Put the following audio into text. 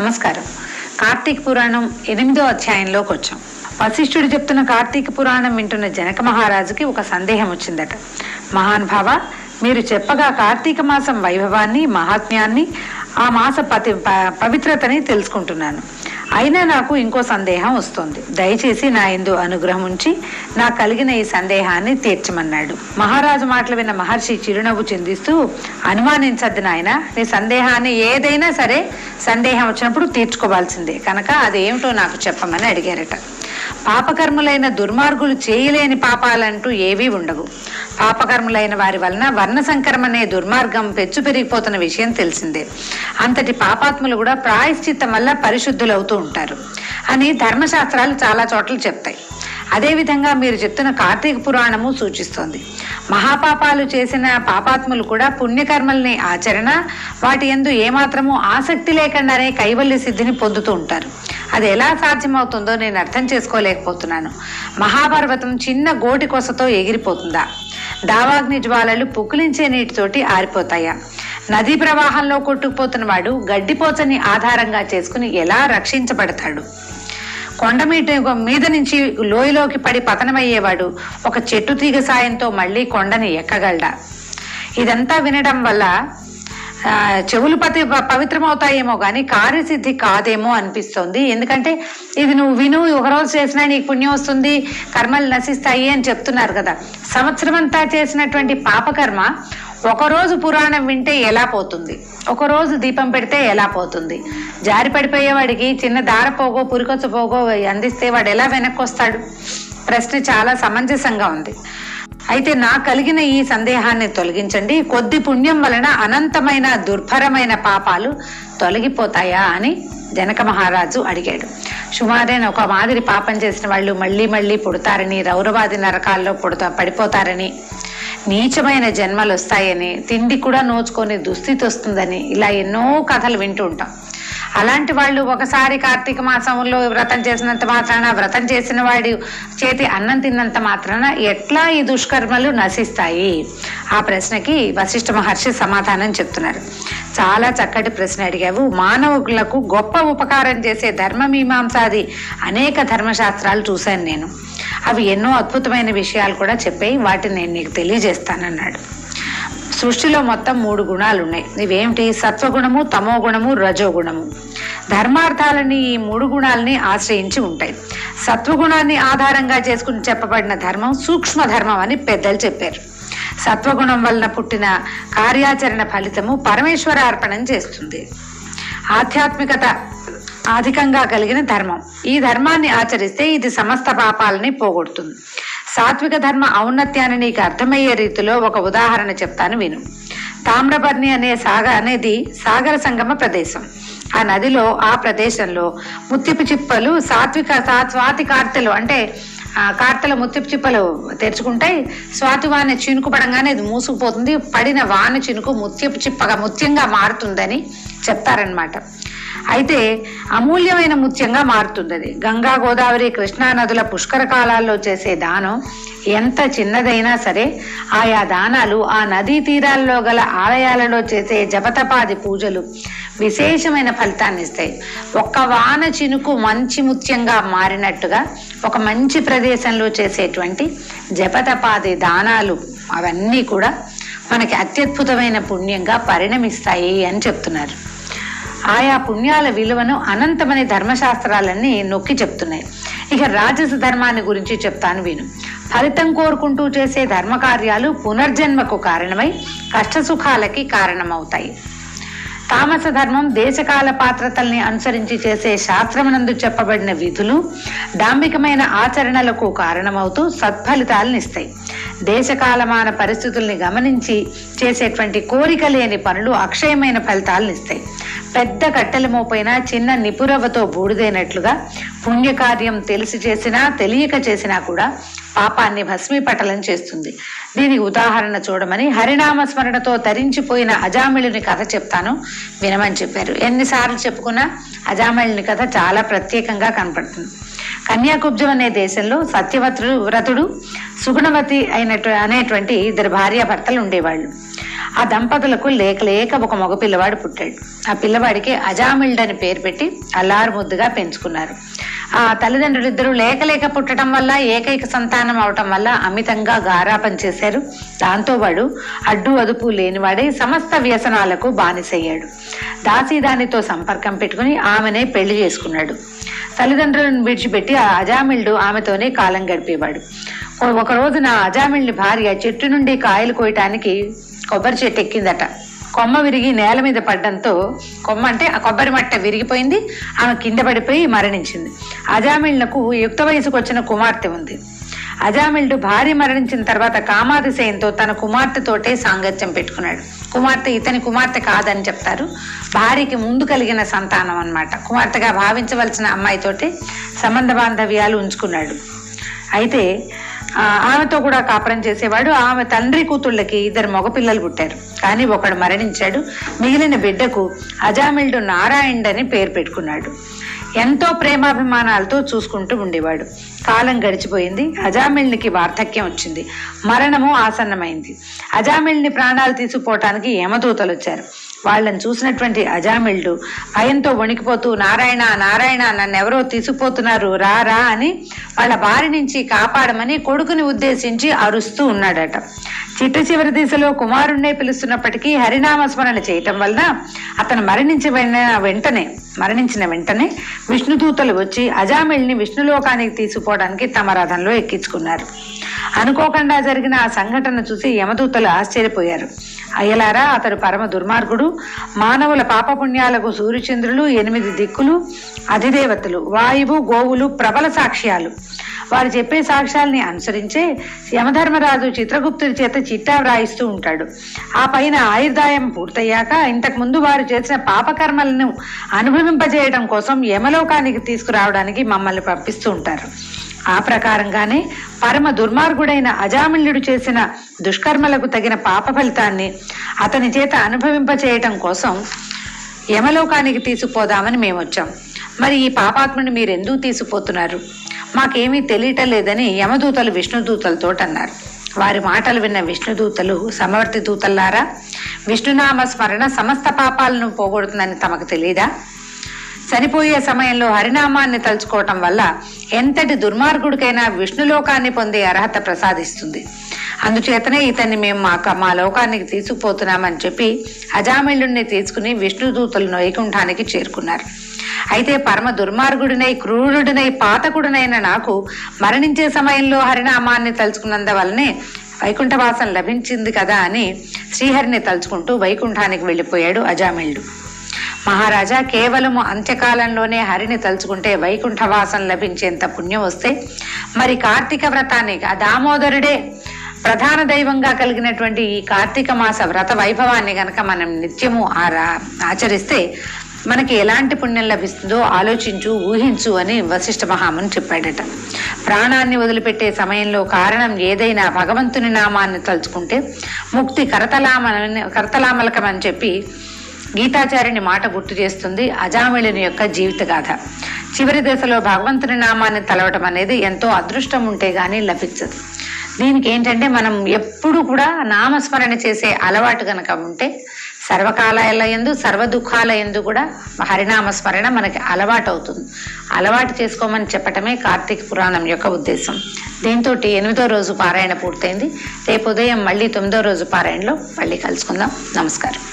నమస్కారం. కార్తీక పురాణం ఎనిమిదో అధ్యాయంలోకి వచ్చాం. వశిష్ఠుడు చెప్తున్న కార్తీక పురాణం వింటున్న జనక మహారాజుకి ఒక సందేహం వచ్చిందట. మహానుభావ మీరు చెప్పగా కార్తీక మాసం వైభవాన్ని మహాత్మ్యాన్ని ఆ మాస పతి పవిత్రతని తెలుసుకుంటున్నాను. అయినా నాకు ఇంకో సందేహం వస్తుంది. దయచేసి నా ఎందు అనుగ్రహం ఉంచి నాకు కలిగిన ఈ సందేహాన్ని తీర్చమన్నాడు. మహారాజు మాటలు విన్న మహర్షి చిరునవ్వు చిందిస్తూ అనుమానించద్దు నాయన నీ సందేహాన్ని ఏదైనా సరే సందేహం వచ్చినప్పుడు తీర్చుకోవాల్సిందే. కనుక అదేమిటో నాకు చెప్పమని అడిగారట. పాపకర్ములైన దుర్మార్గులు చేయలేని పాపాలంటూ ఏవీ ఉండవు. పాపకర్ములైన వారి వలన వర్ణ సంకరం అనే దుర్మార్గం పెచ్చు పెరిగిపోతున్న విషయం తెలిసిందే. అంతటి పాపాత్ములు కూడా ప్రాయశ్చిత్తం వల్ల పరిశుద్ధులవుతూ ఉంటారు. అని ధర్మశాస్త్రాలు చాలా చోట్ల చెప్తాయి. అదేవిధంగా మీరు చెప్తున్న కార్తీక పురాణము సూచిస్తోంది. మహాపాపాలు చేసిన పాపాత్ములు కూడా పుణ్యకర్మల్ని ఆచరణ వాటి ఎందు ఏమాత్రము ఆసక్తి లేకుండానే కైవల్య సిద్ధిని పొందుతూ ఉంటారు. అది ఎలా సాధ్యమవుతుందో నేను అర్థం చేసుకోలేకపోతున్నాను. మహాపర్వతం చిన్న గోటి కొసతో ఎగిరిపోతుందా? దావాగ్ని జ్వాలలు పుక్కిలించే నీటితోటి ఆరిపోతాయా? నదీ ప్రవాహంలో కొట్టుకుపోతున్న వాడు గడ్డిపోచని ఆధారంగా చేసుకుని ఎలా రక్షించబడతాడు? కొండ మీట మీద నుంచి లోయలోకి పడి పతనమయ్యేవాడు ఒక చెట్టు తీగ సాయంతో మళ్ళీ కొండని ఎక్కగలడా? ఇదంతా వినడం వల్ల చెవులు పతి పవిత్రమవుతాయేమో కానీ కార్యసిద్ధి కాదేమో అనిపిస్తోంది. ఎందుకంటే ఇది నువ్వు విను ఒకరోజు చేసినా నీకు పుణ్యం వస్తుంది కర్మలు నశిస్తాయి అని చెప్తున్నారు కదా. సంవత్సరం అంతా చేసినటువంటి పాపకర్మ ఒకరోజు పురాణం వింటే ఎలా పోతుంది? ఒకరోజు దీపం పెడితే ఎలా పోతుంది? జారి పడిపోయేవాడికి చిన్న దార పోగో పురికొచ్చ పోగో అందిస్తే వాడు ఎలా వెనక్కి వస్తాడు ప్రశ్న చాలా సమంజసంగా ఉంది. అయితే నా కలిగిన ఈ సందేహాన్ని తొలగించండి. కొద్ది పుణ్యం వలన అనంతమైన దుర్భరమైన పాపాలు తొలగిపోతాయా అని జనక మహారాజు అడిగాడు. సుమారైన ఒక మాదిరి పాపం చేసిన వాళ్ళు మళ్ళీ మళ్ళీ పుడతారని రౌరవాది నరకాల్లో పుడతా పడిపోతారని నీచమైన జన్మలు వస్తాయని తిండి కూడా నోచుకొని దుస్థితి వస్తుందని ఇలా ఎన్నో కథలు వింటూ ఉంటాం. అలాంటి వాళ్ళు ఒకసారి కార్తీక మాసంలో వ్రతం చేసినంత మాత్రాన వ్రతం చేసిన వాడి చేతి అన్నం తిన్నంత మాత్రాన ఎట్లా ఈ దుష్కర్మలు నశిస్తాయి? ఆ ప్రశ్నకి వశిష్ఠ మహర్షి సమాధానం చెప్తున్నారు. చాలా చక్కటి ప్రశ్న అడిగావు. మానవులకు గొప్ప ఉపకారం చేసే ధర్మ మీమాంసాది అనేక ధర్మశాస్త్రాలు చూశాను నేను. అవి ఎన్నో అద్భుతమైన విషయాలు కూడా చెప్పాయి. వాటిని నేను నీకు తెలియజేస్తానన్నాడు. సృష్టిలో మొత్తం మూడు గుణాలు ఉన్నాయి ఇవేమిటి? సత్వగుణము తమో గుణము రజోగుణము. ధర్మార్థాలని ఈ మూడు గుణాలని ఆశ్రయించి ఉంటాయి. సత్వగుణాన్ని ఆధారంగా చేసుకుని చెప్పబడిన ధర్మం సూక్ష్మ ధర్మం అని పెద్దలు చెప్పారు. సత్వగుణం వలన పుట్టిన కార్యాచరణ ఫలితము పరమేశ్వర అర్పణం చేస్తుంది. ఆధ్యాత్మికత అధికంగా కలిగిన ధర్మం. ఈ ధర్మాన్ని ఆచరిస్తే ఇది సమస్త పాపాలని పోగొడుతుంది. సాత్విక ధర్మ ఔన్నత్యాన్ని నీకు అర్థమయ్యే రీతిలో ఒక ఉదాహరణ చెప్తాను విను. తామ్రపర్ణి అనే సాగ అనేది సాగర సంగమ ప్రదేశం. ఆ నదిలో ఆ ప్రదేశంలో ముత్యపు చిప్పలు సాత్విక స్వాతి కార్తెలు అంటే ఆ కార్తెల ముత్యపు చిప్పలు తెరుచుకుంటాయి. స్వాతి వాన చినుకు పడంగానే ఇది మూసుకుపోతుంది. పడిన వాన చినుకు ముత్యపు చిప్పగా ముత్యంగా మారుతుందని చెప్తారనమాట అయితే అమూల్యమైన ముత్యంగా మారుతుంది అది గంగా గోదావరి కృష్ణా నదుల పుష్కర కాలాల్లో చేసే దానం ఎంత చిన్నదైనా సరే ఆయా దానాలు ఆ నదీ తీరాల్లో గల ఆలయాలలో చేసే జపతపాది పూజలు విశేషమైన ఫలితాన్ని ఇస్తాయి ఒక్క వాన చినుకు మంచి ముత్యంగా మారినట్టుగా ఒక మంచి ప్రదేశంలో చేసేటువంటి జపతపాది దానాలు అవన్నీ కూడా మనకి అత్యద్భుతమైన పుణ్యంగా పరిణమిస్తాయి అని చెప్తున్నారు. ఆయా పుణ్యాల విలువను అనంతమని ధర్మశాస్త్రాలన్నీ నొక్కి చెప్తున్నాయి. ఇక రాజస ధర్మాన్ని గురించి చెప్తాను విను. ఫలితం కోరుకుంటూ చేసే ధర్మకార్యాలు పునర్జన్మకు కారణమై కష్టసుఖాలకి కారణమవుతాయి. తామస ధర్మం దేశకాల పాత్రతల్ని అనుసరించి చేసే శాస్త్రమునందు చెప్పబడిన విధులు డాంబికమైన ఆచరణలకు కారణమవుతూ సత్ఫలితాలను ఇస్తాయి. దేశకాలమాన పరిస్థితుల్ని గమనించి చేసేటువంటి కోరిక లేని పనులు అక్షయమైన ఫలితాలను ఇస్తాయి. పెద్ద కట్టెల మోపైన చిన్న నిపురవతో బూడిదైనట్లుగా పుణ్యకార్యం తెలిసి చేసినా తెలియక చేసినా కూడా పాపాన్ని భస్మీపటలం చేస్తుంది. దీనికి ఉదాహరణ చూడమని హరినామ స్మరణతో తరించిపోయిన అజామిళుని కథ చెప్తాను. వినమని చెప్పారు. ఎన్నిసార్లు చెప్పుకున్నా అజామిళుని కథ చాలా ప్రత్యేకంగా కనపడుతుంది. కన్యాకుబ్జం అనే దేశంలో సత్యవతుడు వ్రతుడు సుగుణవతి అయినటు అనేటువంటి ఇద్దరు భార్యాభర్తలు ఉండేవాళ్ళు. ఆ దంపతులకు లేక లేక ఒక మగ పిల్లవాడు పుట్టాడు. ఆ పిల్లవాడికి అజామిల్డ్ అని పేరు పెట్టి అల్లారు ముద్దుగా పెంచుకున్నారు. ఆ తల్లిదండ్రులు ఇద్దరు లేక లేక పుట్టడం వల్ల ఏకైక సంతానం అవటం వల్ల అమితంగా గారాపం చేశారు. దాంతో వాడు అడ్డు అదుపు లేనివాడై సమస్త వ్యసనాలకు బానిసయ్యాడు. దాసీదానితో సంపర్కం పెట్టుకుని ఆమెనే పెళ్ళి చేసుకున్నాడు. తల్లిదండ్రులను విడిచిపెట్టి ఆ అజామిల్డు ఆమెతోనే కాలం గడిపేవాడు. ఒక రోజున అజామిల్ని భార్య చెట్టు నుండి కాయలు కోయటానికి కొబ్బరి చెట్టు ఎక్కిందట. కొమ్మ విరిగి నేల మీద పడ్డంతో కొమ్మ అంటే ఆ కొబ్బరి మట్ట విరిగిపోయింది ఆమె కింద పడిపోయి మరణించింది. అజామిళ్ళకు యుక్త వయసుకు వచ్చిన కుమార్తె ఉంది. అజామిల్డు భార్య మరణించిన తర్వాత కామాతిశయంతో తన కుమార్తెతోటే సాంగత్యం పెట్టుకున్నాడు. కుమార్తె ఇతని కుమార్తె కాదని చెప్తారు. భార్యకి ముందు కలిగిన సంతానం అన్నమాట. కుమార్తెగా భావించవలసిన అమ్మాయితోటి సంబంధ బాంధవ్యాలు ఉంచుకున్నాడు. అయితే ఆమెతో కూడా కాపురం చేసేవాడు. ఆమె తండ్రి కూతుళ్ళకి ఇద్దరు మగపిల్లలు పుట్టారు. కానీ ఒకడు మరణించాడు. మిగిలిన బిడ్డకు అజామిల్డు నారాయణ్ అని పేరు పెట్టుకున్నాడు. ఎంతో ప్రేమాభిమానాలతో చూసుకుంటూ ఉండేవాడు. కాలం గడిచిపోయింది. అజామిల్నికి వార్ధక్యం వచ్చింది. మరణము ఆసన్నమైంది. అజామిల్ని ప్రాణాలు తీసుకుపోవటానికి యమదూతలు వచ్చారు. వాళ్ళని చూసినటువంటి అజామిల్డు భయంతో వణికిపోతూ నారాయణ నారాయణ నన్నెవరో తీసుకుపోతున్నారు రా రా అని వాళ్ళ బారి నుంచి కాపాడమని కొడుకుని ఉద్దేశించి అరుస్తూ ఉన్నాడట. చిట్ట చివరి దిశలో కుమారుణ్ణే పిలుస్తున్నప్పటికీ హరినామ స్మరణ చేయటం వలన అతను మరణించిన వెంటనే మరణించిన వెంటనే విష్ణుదూతలు వచ్చి అజామిల్ని విష్ణులోకానికి తీసుకుపోవడానికి తమ రథంలో ఎక్కించుకున్నారు. అనుకోకుండా జరిగిన ఆ సంఘటన చూసి యమదూతలు ఆశ్చర్యపోయారు. అయ్యలారా అతడు పరమ దుర్మార్గుడు మానవుల పాపపుణ్యాలకు సూర్యచంద్రులు ఎనిమిది దిక్కులు అధిదేవతలు వాయువు గోవులు ప్రబల సాక్ష్యాలు. వారు చెప్పే సాక్ష్యాల్ని అనుసరించే యమధర్మరాజు చిత్రగుప్తుడి చేత చిట్టా వ్రాయిస్తూ ఉంటాడు. ఆ పైన ఆయుర్దాయం పూర్తయ్యాక ఇంతకుముందు వారు చేసిన పాపకర్మలను అనుభవింపజేయడం కోసం యమలోకానికి తీసుకురావడానికి మమ్మల్ని పంపిస్తూ ఉంటారు. ఆ ప్రకారంగానే పరమ దుర్మార్గుడైన అజామిల్యుడు చేసిన దుష్కర్మలకు తగిన పాప ఫలితాన్ని అతని చేత అనుభవింపచేయటం కోసం యమలోకానికి తీసుకుపోదామని మేము వచ్చాం మరి ఈ పాపాత్ముని మీరు ఎందుకు తీసుకుపోతున్నారు? మాకేమీ తెలియటం లేదని యమదూతలు విష్ణుదూతలతో అన్నారు వారి మాటలు విన్న విష్ణుదూతలు సమవర్తి దూతల్లారా విష్ణునామ స్మరణ సమస్త పాపాలను పోగొడుతుందని తమకు తెలియదా చనిపోయే సమయంలో హరినామాన్ని తలుచుకోవటం వల్ల ఎంతటి దుర్మార్గుడికైనా విష్ణులోకాన్ని పొందే అర్హత ప్రసాదిస్తుంది. అందుచేతనే ఇతన్ని మేము మా మా లోకానికి తీసుకుపోతున్నామని చెప్పి అజామిళుణ్ణి తీసుకుని విష్ణుదూతలను వైకుంఠానికి చేరుకున్నారు. అయితే పరమ దుర్మార్గుడినై క్రూరుడినై పాతకుడినైన నాకు మరణించే సమయంలో హరినామాన్ని తలుచుకున్నందువల్లనే వైకుంఠవాసం లభించింది కదా అని శ్రీహరిని తలుచుకుంటూ వైకుంఠానికి వెళ్ళిపోయాడు అజామిళుడు మహారాజా కేవలము అంత్యకాలంలోనే హరిని తలుచుకుంటే వైకుంఠవాసం లభించేంత పుణ్యం వస్తే మరి కార్తీక వ్రతాన్ని ఆ దామోదరుడే ప్రధాన దైవంగా కలిగినటువంటి ఈ కార్తీక మాస వ్రత వైభవాన్ని గనక మనం నిత్యము ఆచరిస్తే మనకి ఎలాంటి పుణ్యం లభిస్తుందో ఆలోచించు ఊహించు అని వశిష్ఠ మహాముని చెప్పాడట. ప్రాణాన్ని వదిలిపెట్టే సమయంలో కారణం ఏదైనా భగవంతుని నామాన్ని తలుచుకుంటే ముక్తి కరతలామ కరతలామలకమని చెప్పి గీతాచార్యుని మాట గుర్తు చేస్తుంది అజామిళుని యొక్క జీవిత గాథ చివరి దశలో భగవంతుని నామాన్ని తలవటం అనేది ఎంతో అదృష్టం ఉంటే గానీ లభించదు. దీనికి ఏంటంటే మనం ఎప్పుడు కూడా నామస్మరణ చేసే అలవాటు కనుక ఉంటే సర్వకాలాల ఎందు సర్వ దుఃఖాల ఎందు కూడా హరినామస్మరణ మనకి అలవాటు అవుతుంది అలవాటు చేసుకోమని చెప్పటమే కార్తీక పురాణం యొక్క ఉద్దేశం. దీంతో ఎనిమిదో రోజు పారాయణ పూర్తయింది. రేపు ఉదయం మళ్ళీ తొమ్మిదో రోజు పారాయణలో మళ్ళీ కలుసుకుందాం. నమస్కారం.